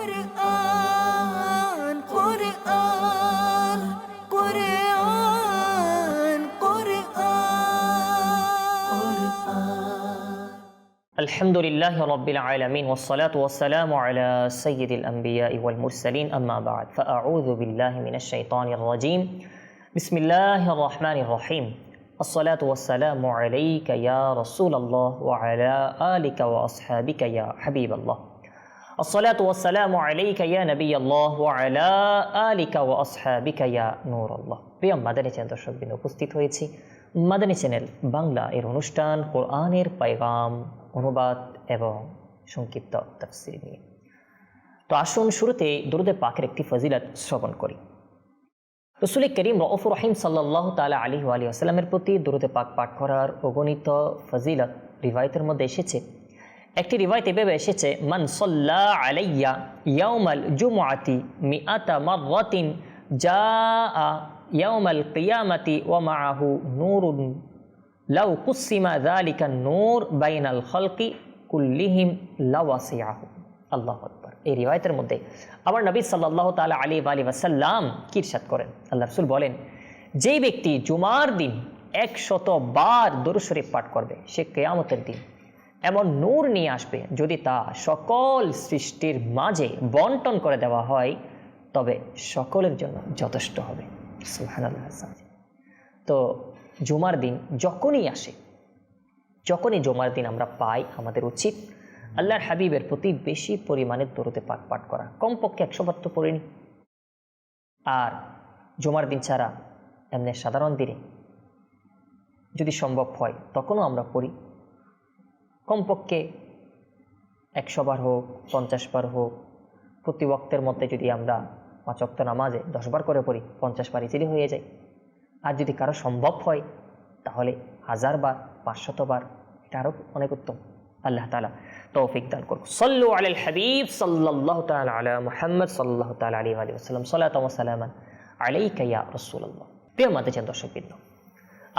Quran Quran Quran Quran الحمد لله رب العالمين والصلاة والسلام على سيد الأنبياء والمرسلين أما بعد فأعوذ بالله من الشيطان الرجيم. بسم الله الرحمن الرحيم. الصلاة والسلام عليك يا رسول الله وعلى آلك وأصحابك يا حبيب الله. الصلاة والسلام عليك يا نبي الله وعلى آلك وأصحابك يا نور الله প্রিয় Madani channel দর্শকবৃন্দ উপস্থিত হয়েছি মাদানী চ্যানেল বাংলা এর অনুষ্ঠান কোরআনের পাইগাম অনুবাদ এবং সংক্ষিপ্ত তফসির নিয়ে তো আসুন শুরুতে দুরুদে পাকের একটি ফজিলত শ্রবণ করি রসুল করিম রফ রহিম সাল্লাহ তালা আলী আলী আসাল্লামের প্রতি দুরুদে পাক পাঠ করার অগণিত ফজিলত রিভায়তের মধ্যে এসেছে একটি রিভায়ত এভাবে এসেছে, মান সল্লা আলাইয়া ইয়াউমাল জুমআতি মিআতা মাররাতিন জাআ ইয়াউমাল কিয়ামাতি ওয়া মাআহু নূরুন লাউ কুসিমা যালিকা নূর বাইনাল খালকি কুল্লিহিম লাওয়াসিয়াহু আল্লাহু আকবার। এই রিওয়ায়াতের মধ্যে আবার নবী সাল্লাল্লাহু তাআলা ওয়া আলিহি ওয়াসাল্লাম কি ইরশাদ করেন? আল্লাহ রাসূল বলেন, যেই ব্যক্তি জুমার দিন একশত বার দরুদ শরীফ পাঠ করবে, সে কেয়ামতের দিন এমন নূর নিয়ে আসবে যদি তা সকল সৃষ্টির মাঝে বন্টন করে দেওয়া হয়, তবে সকলের জন্য যথেষ্ট হবে। তো জুমার দিন যখনই আসে, যখনই জুমার দিন আমরা পাই আমাদের উচিত আল্লাহর হাবিবের প্রতি বেশি পরিমাণে দরুদে পাক পাঠ করা। কমপক্ষে একশো বার তো পড়িনি আর জুমার দিন ছাড়া এমনি সাধারণ দিনে যদি সম্ভব হয়, তখনও আমরা পড়ি। কমপক্ষে একশো বার হোক, পঞ্চাশ বার হোক, প্রতি বক্তের মধ্যে যদি আমরা পাঁচ অক্ত নামাজে দশবার করে পড়ি, পঞ্চাশ বার ইজিলি হয়ে যায়। আর যদি কারও সম্ভব হয়, তাহলে হাজার বার, পাঁচশত বার, এটা আরও অনেক উত্তম। আল্লাহ তালা তৌফিক দান করুন সল্লু আল হাবিব সাল্লাহ তালা মুহাম্মদ সাল্লাহ তালা আলী আলী আসসালাম সাল্লাহ সালামান আলাই কাইয়া রসুল্লাহ প্রিয় মাতে চান দর্শকবৃন্দ,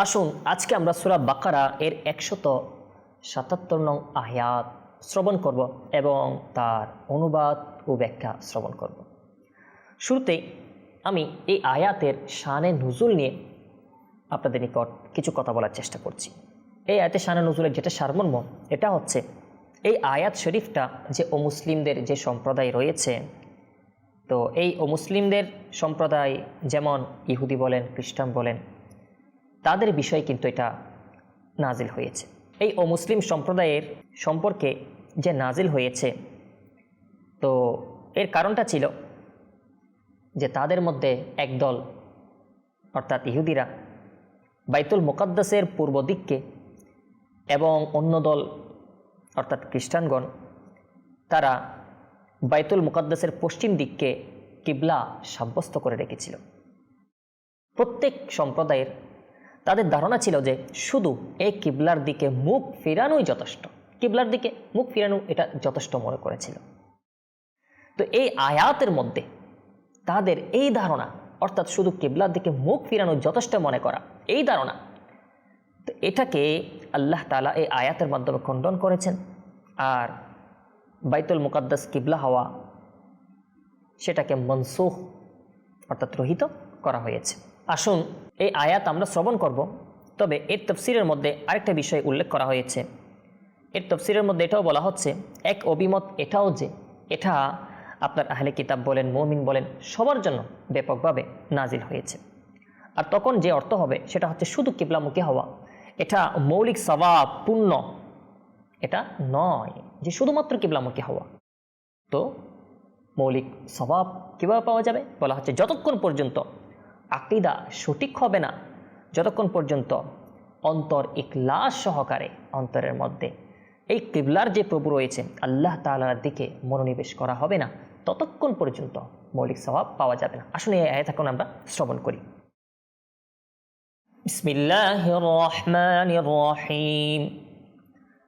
আসুন আজকে আমরা সুরা বাকারা এর একশত সাতাত্তর নং আয়াত শ্রবণ করব এবং তার অনুবাদ ও ব্যাখ্যা শ্রবণ করব। শুরুতে আমি এই আয়াতের শানে নুজুল নিয়ে আপনাদের নিকট কিছু কথা বলার চেষ্টা করছি। এই আয়াতের শানে নজরুলের যেটা সারমর্ম, এটা হচ্ছে এই আয়াত শরীফটা যে ও মুসলিমদের যে সম্প্রদায় রয়েছে, তো এই ও মুসলিমদের সম্প্রদায় যেমন ইহুদি বলেন, খ্রিস্টান বলেন, তাদের বিষয়ে কিন্তু এটা নাজিল হয়েছে। এই ও মুসলিম সম্প্রদায়ের সম্পর্কে যে নাজিল হয়েছে। তো এর কারণটা ছিল যে তাদের মধ্যে একদল, অর্থাৎ ইহুদিরা, বাইতুল মোকাদ্দাসের পূর্ব দিককে এবং অন্য দল, অর্থাৎ খ্রিস্টানগণ, তারা বাইতুল মুকাদ্দাসের পশ্চিম দিককে কিবলা সাব্যস্ত করে রেখেছিল। প্রত্যেক সম্প্রদায়ের তাদের ধারণা ছিল যে শুধু এই কিবলার দিকে মুখ ফেরানোই যথেষ্ট। কিবলার দিকে মুখ ফেরানো এটা যথেষ্ট মনে করেছিল। তো এই আয়াতের মধ্যে তাদের এই ধারণা, অর্থাৎ শুধু কিবলার দিকে মুখ ফিরানো যথেষ্ট মনে করা, এই ধারণা, তো এটাকে আল্লাহ তালা এই আয়াতের মাধ্যমে খণ্ডন করেছেন। আর বাইতুল মুকাদ্দাস কিবলা হওয়া সেটাকে মনসুখ, অর্থাৎ রহিত করা হয়েছে। আসুন, এই আয়াত আমরা শ্রবণ করব। তবে এর তফসিরের মধ্যে আরেকটা বিষয় উল্লেখ করা হয়েছে। এর তফসিরের মধ্যে এটাও বলা হচ্ছে, এক অভিমত এটাও যে, এটা আপনার আহলে কিতাব বলেন, মমিন বলেন, সবার জন্য ব্যাপকভাবে নাজিল হয়েছে। আর তখন যে অর্থ হবে, সেটা হচ্ছে শুধু কিবলামুখী হওয়া। এটা মৌলিক স্বভাব পূর্ণ এটা নয় যে শুধুমাত্র কিবলামুখী হওয়া। তো মৌলিক স্বভাব কীভাবে পাওয়া যাবে? বলা হচ্ছে যতক্ষণ পর্যন্ত আকিদা সঠিক হবে না। যতক্ষণ পর্যন্ত অন্তর ইকলাস সহকারে অন্তরের মধ্যে এই কিবলার যে প্রভু রয়েছে আল্লাহ তালার দিকে মনোনিবেশ করা হবে না, ততক্ষণ পর্যন্ত মৌলিক স্বভাব পাওয়া যাবে না। আসলে এই আয়াত এখন আমরা, শ্রবণ করি। বিসমিল্লাহ রহমান রহিম।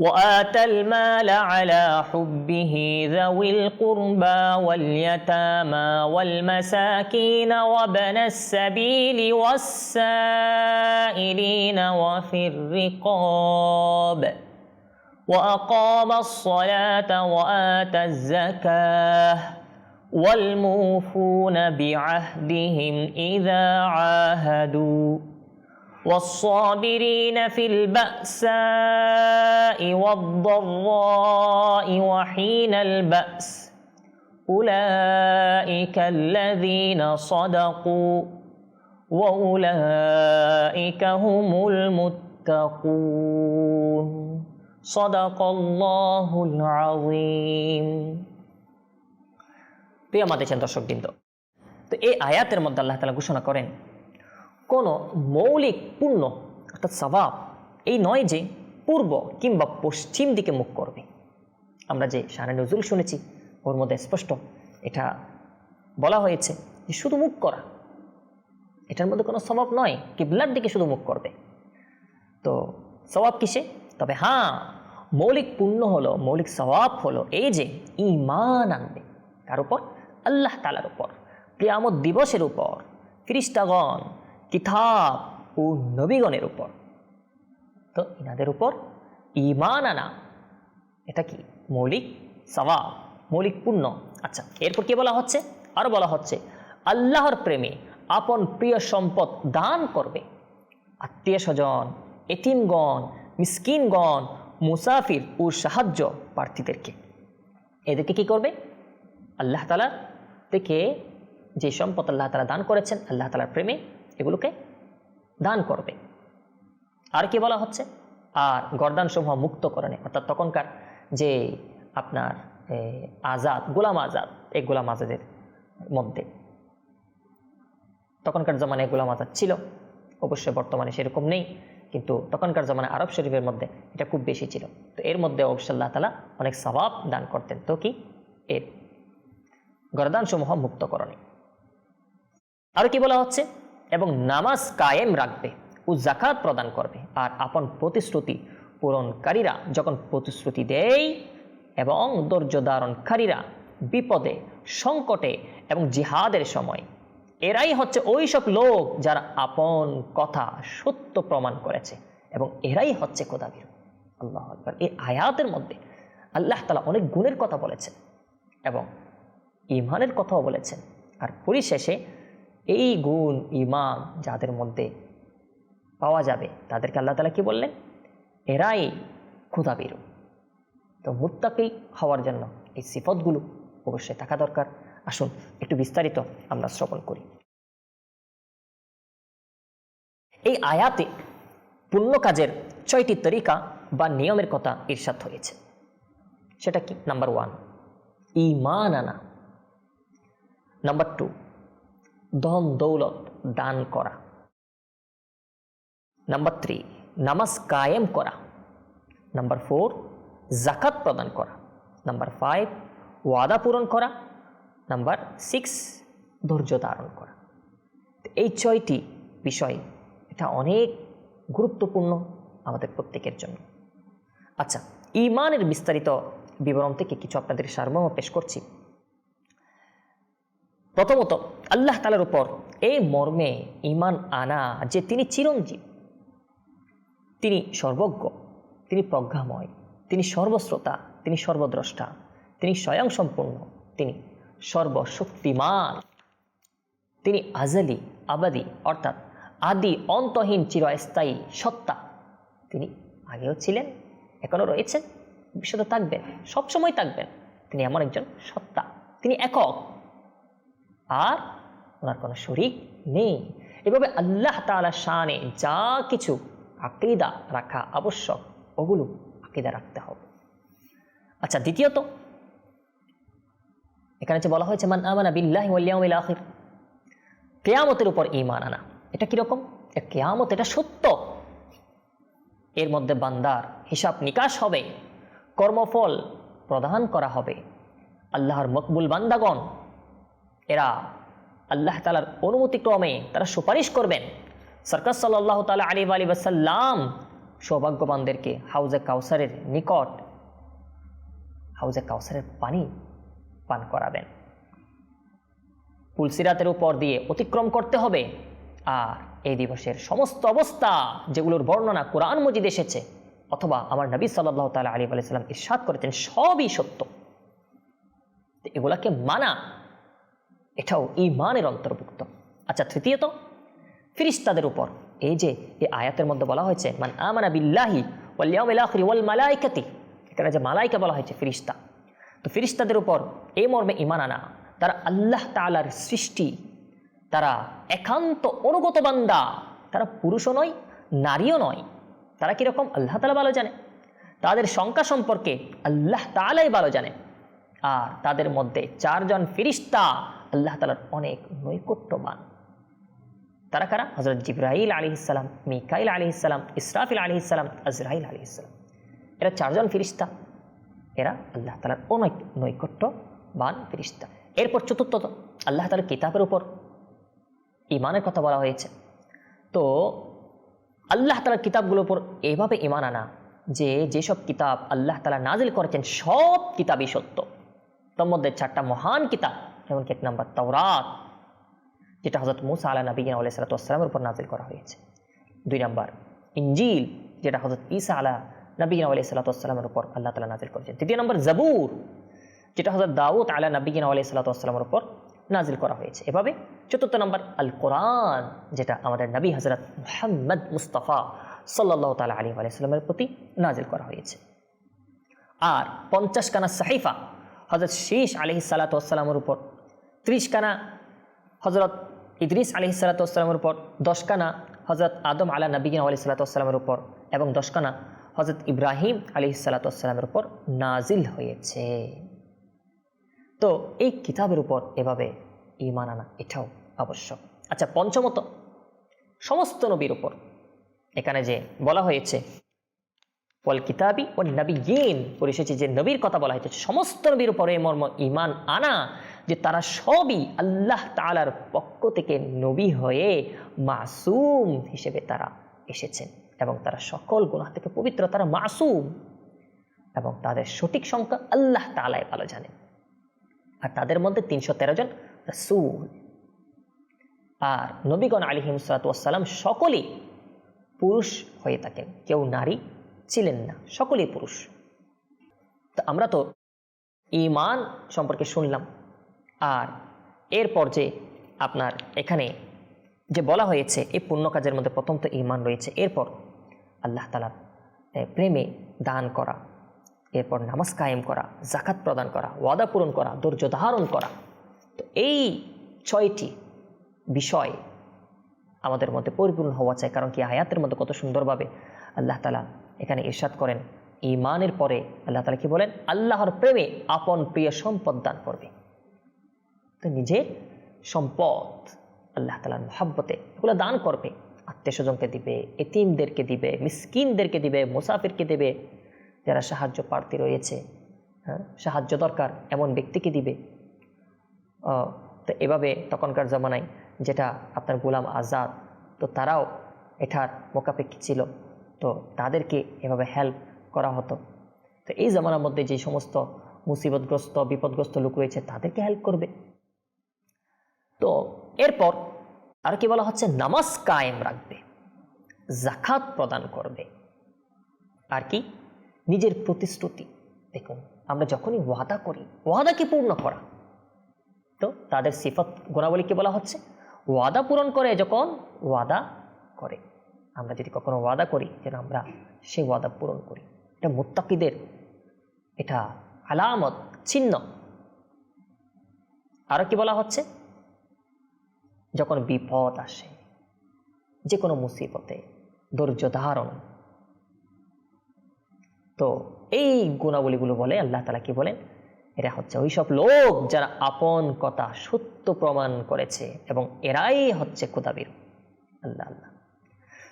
وآتى المال على حبه ذوي القربى واليتامى والمساكين وابن السبيل والسائلين وفي الرقاب وأقام الصلاة وآتى الزكاة والموفون بعهدهم إذا عاهدوا والصابرين في البأساء والضراء وحين البأس أولئك الذين صدقوا وأولئك هم المتقون صدق الله العظيم প্রিয় আমাদের দর্শকবৃন্দ তো এই আয়াতের মধ্যে আল্লাহ তালা ঘোষণা করেন কোনো মৌলিক পূর্ণ অর্থাৎ স্বভাব এই নয় যে পূর্ব কিংবা পশ্চিম দিকে মুখ করবে। আমরা যে শানে নজরুল শুনেছি, ওর মধ্যে স্পষ্ট এটা বলা হয়েছে যে শুধু মুখ করা, এটার মধ্যে কোনো স্বভাব নয়, কিবলার দিকে শুধু মুখ করবে। তো স্বভাব কিসে? তবে হ্যাঁ মৌলিক পুণ্য হলো, মৌলিক স্বভাব হলো এই যে ইমান আনবে, কার উপর? আল্লাহ তালার উপর প্রিয়ামত দিবসের উপর। ফিরিস্তাগণ কিতাব ও নবীগণের উপর। তো ইনাদের উপর ইমান আনা, এটা কি? মৌলিক স্বভাব মৌলিক পুণ্য আচ্ছা এরপর কি বলা হচ্ছে? আরও বলা হচ্ছে, আল্লাহর প্রেমে আপন প্রিয় সম্পদ দান করবে। আত্মীয় স্বজন এতিমগণ, মিসকিনগণ, মুসাফির ও সাহায্য প্রার্থীদেরকে। এদেরকে কি করবে? আল্লাহ তালা থেকে যে সম্পদ আল্লাহ তালা দান করেছেন, আল্লাহ তালার প্রেমে এগুলোকে দান করবে। আর কি বলা হচ্ছে? আর গরদানসমূহ মুক্ত করণে অর্থাৎ তখনকার যে আপনার আজাদ, গোলাম আজাদ, এই গোলাম আজাদের মধ্যে। তখনকার জমানায় গোলাম আজাদ ছিল। অবশ্যই বর্তমানে সেরকম নেই। কিন্তু তখনকার জমানায় আরব শরীফের মধ্যে এটা খুব বেশি ছিল। তো এর মধ্যে অবশ্যই আল্লাহ তালা অনেক স্বভাব দান করতেন। তো কি? এর গরদানসমূহ মুক্তকরণে আর কি বলা হচ্ছে? এবং নামাজ কায়েম রাখবে ও জাকাত প্রদান করবে। আর আপন প্রতিশ্রুতি পূরণকারীরা যখন প্রতিশ্রুতি দেয় এবং ধৈর্য ধারণকারীরা বিপদে, সংকটে এবং জিহাদের সময়, এরাই হচ্ছে ওই সব লোক যারা আপন কথা সত্য প্রমাণ করেছে এবং এরাই হচ্ছে কোদাবির আল্লাহ আকবার। এই আয়াতের মধ্যে আল্লাহ তালা অনেক গুণের কথা বলেছেন এবং ইমানের কথাও বলেছেন। আর পরিশেষে এই গুণ ইমান যাদের মধ্যে পাওয়া যাবে, তাদেরকে আল্লাহ তালা কি বললেন? এরাই ক্ষুধাবিরু। তো মুত্তাকি হওয়ার জন্য এই সিফতগুলো অবশ্যই থাকা দরকার। আসুন, একটু বিস্তারিত আমরা শ্রবণ করি। এই আয়াতে পুণ্য কাজের ছয়টি তরিকা বা নিয়মের কথা ঈর্ষাদ হয়েছে। সেটা কি? নাম্বার ওয়ান ইমান আনা। নাম্বার টু ধন দৌলত দান করা। নাম্বার থ্রি নামাজ কায়েম করা। নাম্বার ফোর জাকাত প্রদান করা। নাম্বার ফাইভ ওয়াদা পূরণ করা। নাম্বার সিক্স ধৈর্য ধারণ করা। এই ছয়টি বিষয় এটা অনেক গুরুত্বপূর্ণ আমাদের প্রত্যেকের জন্য। আচ্ছা ইমানের বিস্তারিত বিবরণ থেকে কিছু আপনাদের সারমর্ম পেশ করছি। প্রথমত, আল্লাহ তালার উপর এই মর্মে ইমান আনা যে তিনি চিরঞ্জীব, তিনি সর্বজ্ঞ, তিনি প্রজ্ঞাময়, তিনি সর্বশ্রোতা, তিনি সর্বদ্রষ্টা, তিনি স্বয়ং সম্পূর্ণ তিনি সর্বশক্তিমান, তিনি আজালি, আবাদি, অর্থাৎ আদি, অন্তহীন, চিরস্থায়ী সত্তা। তিনি আগেও ছিলেন, এখনও রয়েছেন, ভবিষ্যতে থাকবেন, সবসময় থাকবেন। তিনি এমন একজন সত্তা, তিনি একক। আর ওনার কোনো শরিক নেই। এভাবে আল্লাহ তাআলা শানে যা কিছু আকিদা রাখা আবশ্যক, ওগুলো আকিদা রাখতে হবে। আচ্ছা দ্বিতীয়ত, এখানে যে বলা হয়েছে, মান আমানা বিল্লাহি কেয়ামতের উপর ঈমান আনা। এটা কীরকম কেয়ামত এটা সত্য। এর মধ্যে বান্দার হিসাব নিকাশ হবে, কর্মফল প্রদান করা হবে। আল্লাহর মকবুল বান্দাগণ এরা আল্লাহ তালার অনুমতিক্রমে তারা সুপারিশ করবেন। সরকার সাল্লাহ তালা আলী আলী ওয়াসাল্লাম সৌভাগ্যবানদেরকে হাউজে কাউসারের নিকট, হাউজে কাউসারের পানি পান করাবেন। পুলসিরাতের উপর দিয়ে অতিক্রম করতে হবে। আর এই দিবসের সমস্ত অবস্থা যেগুলোর বর্ণনা কোরআন মজিদ এসেছে, অথবা আমার নবী সাল্লাহ তালা আলী আলাইসাল্লাম ইরশাদ করেছেন, সবই সত্য। এগুলাকে মানা এটাও ইমানের অন্তর্ভুক্ত। আচ্ছা তৃতীয়ত, ফিরিস্তাদের উপর, এই যে এই আয়াতের মধ্যে বলা হয়েছে, মান আমানা বিল্লাহি মালাইকাতি এখানে যে মালাইকা বলা হয়েছে, ফিরিস্তা। তো ফিরিস্তাদের উপর এই মর্মে ইমান আনা, তারা আল্লাহ তাআলার সৃষ্টি, তারা একান্ত অনুগত বান্দা, তারা পুরুষও নয়, নারীও নয়। তারা কীরকম আল্লাহ তালা ভালো জানে। তাদের সংখ্যা সম্পর্কে আল্লাহ তালাই ভালো জানে। আর তাদের মধ্যে চারজন ফিরিস্তা আল্লাহ তালার অনেক নৈকট্যবান। তারা কারা? হজরত জিব্রাহিল আলী ইসলাম মিকাইল আলী ইসলাম ইসরাফিল আলী ইসলাম আজরাইল আলী ইসলাম এরা চারজন ফিরিস্তা। এরা আল্লাহ তালার অনেক নৈকট্যবান ফিরিস্তা। এরপর চতুর্থত আল্লাহ তালার কিতাবের উপর ইমানের কথা বলা হয়েছে। তো আল্লাহ তালার কিতাবগুলোর উপর এভাবে ইমান আনা যে যেসব কিতাব আল্লাহ তালা নাজিল করেছেন, সব কিতাবই সত্য। তোর মধ্যে চারটা মহান কিতাব যেমনকি এক নম্বর তওরাত, যেটা হজরত মুসা আলা নবী আলাই সালাতামের উপর নাজিল করা হয়েছে। দুই নম্বর ইঞ্জিল যেটা হজরত ঈসা আলা নবী আলাই সালাতামের উপর আল্লাহ তালা নাজিল করেছেন। তৃতীয় নম্বর, জবুর, যেটা হজরত দাউদ আলা নবী আলাই সালাতামের উপর নাজিল করা হয়েছে। এভাবে চতুর্থ নম্বর আল কোরআন যেটা আমাদের নবী হজরত মোহাম্মদ মুস্তফা সাল্লাহ তালা আলী আলাইস্লামের প্রতি নাজিল করা হয়েছে। আর পঞ্চাশ কানা সাহিফা হজরত শীষ আলহি সালাতামের উপর ত্রিশ কানা হজরত ইদ্রিস আলহি সালাতামের উপর, দশ কানা হজরত আদম আলা নবীন আলি সাল্লাতামের উপর এবং দশ কানা হজরত ইব্রাহিম আলি সাল্লাতামের উপর নাজিল হয়েছে। তো এই কিতাবের উপর এভাবে ইমান আনা এটাও আবশ্যক আচ্ছা পঞ্চমত, সমস্ত নবীর উপর। এখানে যে বলা হয়েছে, ওয়াল কিতাবি ও নবী গিন পরিশেষে যে নবীর কথা বলা হয়েছে। সমস্ত নবীর উপরে মর্ম ইমান আনা যে তারা সবই আল্লাহ তালার পক্ষ থেকে নবী হয়ে মাসুম হিসেবে তারা এসেছেন এবং তারা সকল গুণা থেকে পবিত্র, তারা মাসুম এবং তাদের সঠিক সংখ্যা আল্লাহ তালায় ভালো জানেন। আর তাদের মধ্যে তিনশো তেরো জন রসুল। আর নবীগণ আলী হিমসালাম সকলেই পুরুষ হয়ে থাকেন, কেউ নারী ছিলেন না, সকলেই পুরুষ। তো আমরা তো ইমান সম্পর্কে শুনলাম আর এরপর যে আপনার এখানে যে বলা হয়েছে, এই পুণ্য কাজের মধ্যে প্রথম তো ইমান রয়েছে। এরপর আল্লাহ তালার প্রেমে দান করা, এরপর নামাজ কায়েম করা জাকাত প্রদান করা, ওয়াদা পূরণ করা, ধৈর্য ধারণ করা। তো এই ছয়টি বিষয় আমাদের মধ্যে পরিপূর্ণ হওয়া চাই, কারণ কি আয়াতের মধ্যে কত সুন্দরভাবে আল্লাহ তালা এখানে ইরশাদ করেন। ইমানের পরে আল্লাহ তালা কি বলেন? আল্লাহর প্রেমে আপন প্রিয় সম্পদ দান করবে। নিজের সম্পদ। আল্লাহ তালার মহাব্বতে এগুলো দান করবে আত্মীয় স্বজনকে দিবে, এতিমদেরকে দিবে, মিসকিনদেরকে দিবে, মুসাফিরকে দেবে, যারা সাহায্য প্রার্থী রয়েছে হ্যাঁ সাহায্য দরকার, এমন ব্যক্তিকে দিবে। তো এভাবে তখনকার জামানায় যেটা আপনার গোলাম আজাদ, তো তারাও এটার মোকাপেক্ষি ছিল, তো তাদেরকে এভাবে হেল্প করা হতো। তো এই জামানার মধ্যে যে সমস্ত মুসিবতগ্রস্ত, বিপদগ্রস্ত লোক রয়েছে, তাদেরকে হেল্প করবে। তো এরপর আর কি বলা হচ্ছে, নামাজ কায়েম রাখবে জাকাত প্রদান করবে। আর কি? নিজের প্রতিশ্রুতি। দেখুন, আমরা যখনই ওয়াদা করি ওয়াদাকে পূর্ণ করা? তো তাদের সিফত গুণাবলীকে বলা হচ্ছে, ওয়াদা পূরণ করে যখন ওয়াদা করে। আমরা যদি কখনো ওয়াদা করি, যেন আমরা সেই ওয়াদা পূরণ করি। এটা মুত্তাকিদের, এটা আলামত চিহ্ন আরও কি বলা হচ্ছে? যখন বিপদ আসে যে কোনো মুসিবতে, ধৈর্য ধারণ। তো এই গুণাবলীগুলো বলে, আল্লাহ তালা কি বলেন? এরা হচ্ছে ওই সব লোক যারা আপন কথা সত্য প্রমাণ করেছে এবং এরাই হচ্ছে খুদাবির। আল্লাহ আল্লাহ।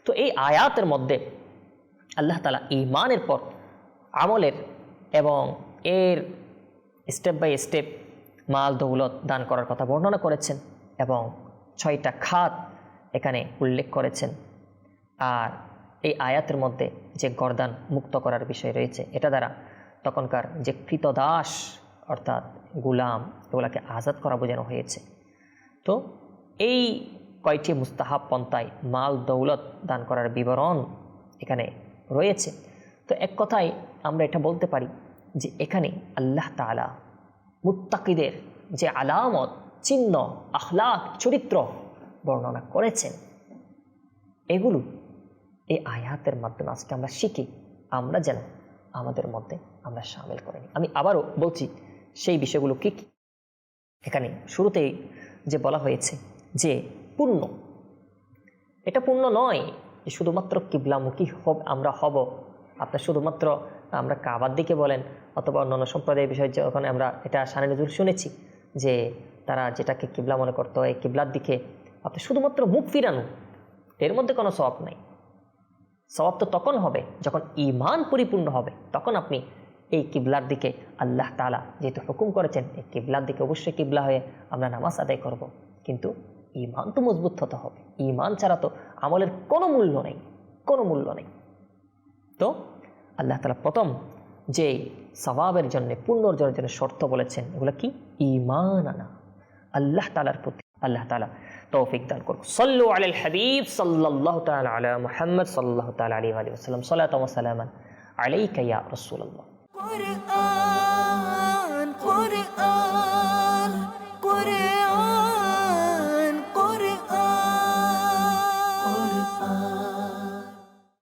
তো এই আয়াতের মধ্যে আল্লাহ তালা ইমানের পর আমলের এবং এর স্টেপ বাই স্টেপ মাল দৌলত দান করার কথা বর্ণনা করেছেন এবং ছয়টা খাত এখানে উল্লেখ করেছেন। আর এই আয়াতের মধ্যে যে গরদান মুক্ত করার বিষয় রয়েছে, এটা দ্বারা তখনকার যে কৃতদাস, অর্থাৎ গুলাম, এগুলাকে আজাদ করা বোঝানো হয়েছে। তো এই কয়টি মুস্তাহাব পন্থায় মাল দৌলত দান করার বিবরণ এখানে রয়েছে। তো এক কথায় আমরা এটা বলতে পারি যে এখানে আল্লাহ তালা মুত্তাকিদের যে আলামত চিহ্ন, আখলাক, চরিত্র বর্ণনা করেছেন। এগুলো এই আয়াতের মাধ্যমে আজকে আমরা শিখি, আমরা যেন আমাদের মধ্যে আমরা সামিল করে নিই। আমি আবারও বলছি, সেই বিষয়গুলো কী কী? এখানে শুরুতেই যে বলা হয়েছে যে পূর্ণ এটা পূর্ণ নয় যে শুধুমাত্র কিবলামুখী হব, আমরা হব। আপনার শুধুমাত্র আমরা কাবার দিকে বলেন, অথবা অন্যান্য সম্প্রদায়ের বিষয়ে যখন আমরা এটা সানে নজরুল শুনেছি যে তারা যেটাকে কিবলা মনে করতো, এই কিবলার দিকে আপনি শুধুমাত্র মুখ ফিরানো, এর মধ্যে কোনো স্বভাব নাই। স্বভাব তো তখন হবে, যখন ইমান পরিপূর্ণ হবে, তখন আপনি এই কিবলার দিকে আল্লাহ তালা যেহেতু হুকুম করেছেন, এই কিবলার দিকে অবশ্যই কিবলা হয়ে আমরা নামাজ আদায় করব। কিন্তু ইমান তো মজবুত হতে হবে। ইমান ছাড়া তো আমলের কোনো মূল্য নেই, কোনো মূল্য নেই। তো আল্লাহ তালা প্রথম যে সবাবের জন্য পূর্ণ অর্জনের জন্য শর্ত বলেছেন, এগুলো কি? ইমান আনা। আল্লাহ তালার প্রতি, আল্লাহ তালা তৌফিক দান করুন সল্লু আল হাবিব সাল্লাহ তালা আলা মুহাম্মদ সাল্লাহ তালা আলী আলী ওসালাম সাল্লাহ সালামান আলাইকা ইয়া রসুল্লাহ.